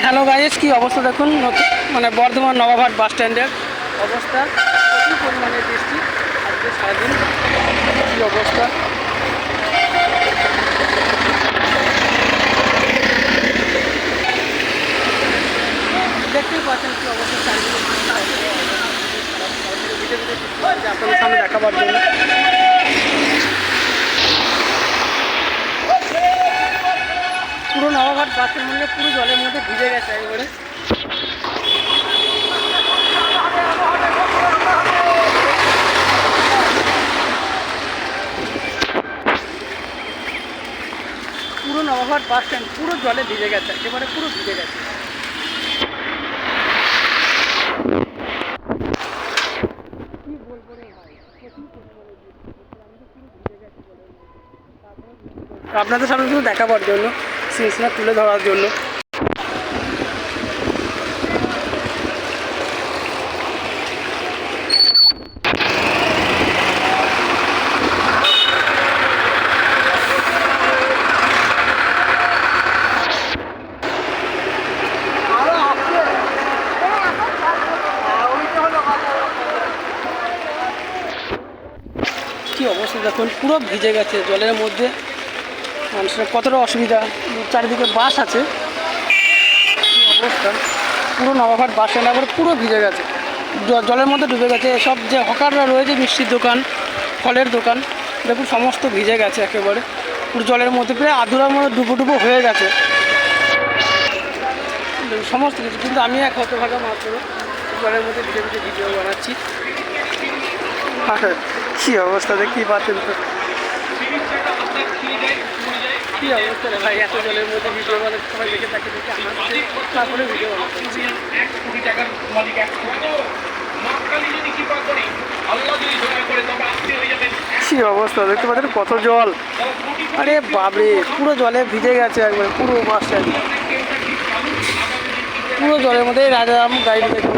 Hello guys কি অবস্থা দেখুন নতুন- মানে বর্ধমান নবাবহাট বাস স্ট্যান্ডের অবস্থা প্রচুর পরিমাণে বৃষ্টি আজকে সারাদিন কী অবস্থা দেখতেই পাচ্ছেন কি অবস্থা আপনাদের সামনে দেখাবার জন্য পুরো নবাবহাট বাসের মধ্যে, পুরো জলের মধ্যে ভিজে গেছে একবারে। পুরো নবাবহাট বাস স্ট্যান্ড পুরো জলে ভিজে গেছে, একেবারে পুরো ভিজে গেছে। আপনাদের সামনে শুধু দেখাবার জন্য। সিলসিলা তুলে ধরার জন্য। কি অবস্থা দেখুন পুরো ভিজে গেছে জলের মধ্যে। মানুষের কতটা অসুবিধা? চারিদিকে বাস আছে। অবস্থা? পুরো নবাবহাট বাস স্ট্যান্ড, একবারে পুরো ভিজে গেছে। জলের মধ্যে ডুবে গেছে। সব যে হকাররা রয়েছে, মিষ্টির দোকান, ফলের দোকান, দেখুন সমস্ত ভিজে গেছে একেবারে। পুরো জলের মধ্যে প্রায় আধুরার মধ্যে ডুবো ডুবো হয়ে গেছে। সমস্ত কিছু, কিন্তু আমি এক হতভাগা মাত্র জলের মধ্যে ভিজে ভিজে ভিডিও বানাচ্ছি। কি অবস্থা, দেখতেই পাচ্ছেন তো। কি অবস্থা? রে ভাই এত জলের মধ্যে ভিডিও বানাতে সবাই দেখে তাকে দেখে হাসছে তারপরে ভিডিও বানাচ্ছে এক কোটি টাকার মালিক এক কোটি তো যদি কৃপা করি আল্লাহ যদি দয়া করে তবে আপনি হয়ে যাবেন কি অবস্থা? দেখতে পাচ্ছেন কত জল। আরে বাবরে পুরো জলে ভিজে গেছে একবারে পুরো বাস। স্ট্যান্ড পুরো জলের মধ্যে রাজারাম গাড়ি দেখুন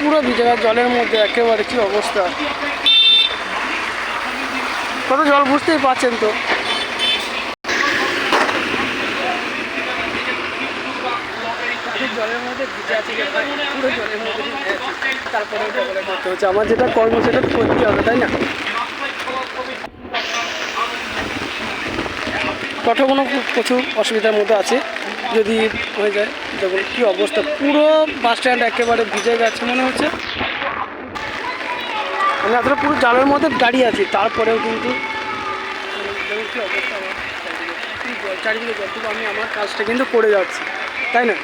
পুরো ভিজে গেছে জলের মধ্যে একেবারে কি অবস্থা? কত জল বুঝতেই পারছেন তো। জলের মধ্যে ভিজে আছি পুরো জলের মধ্যে তারপরে ঝগড়া করতে হচ্ছে আমার যেটা কর্ম সেটা করতে হবে তাই না? কতগুলো প্রচুর অসুবিধার মধ্যে আছে যদি হয়ে যায় দেখুন কী অবস্থা। পুরো বাস স্ট্যান্ড একেবারে ভিজে গেছে মনে হচ্ছে। আমি আসলে পুরো জালের মধ্যে দাঁড়িয়ে আছি তারপরেও কিন্তু দেখুন কী অবস্থা। আমার চারিদিকে। কি জল চারিদিকে জল কিন্তু আমি আমার কাজটা কিন্তু করে যাচ্ছি তাই না?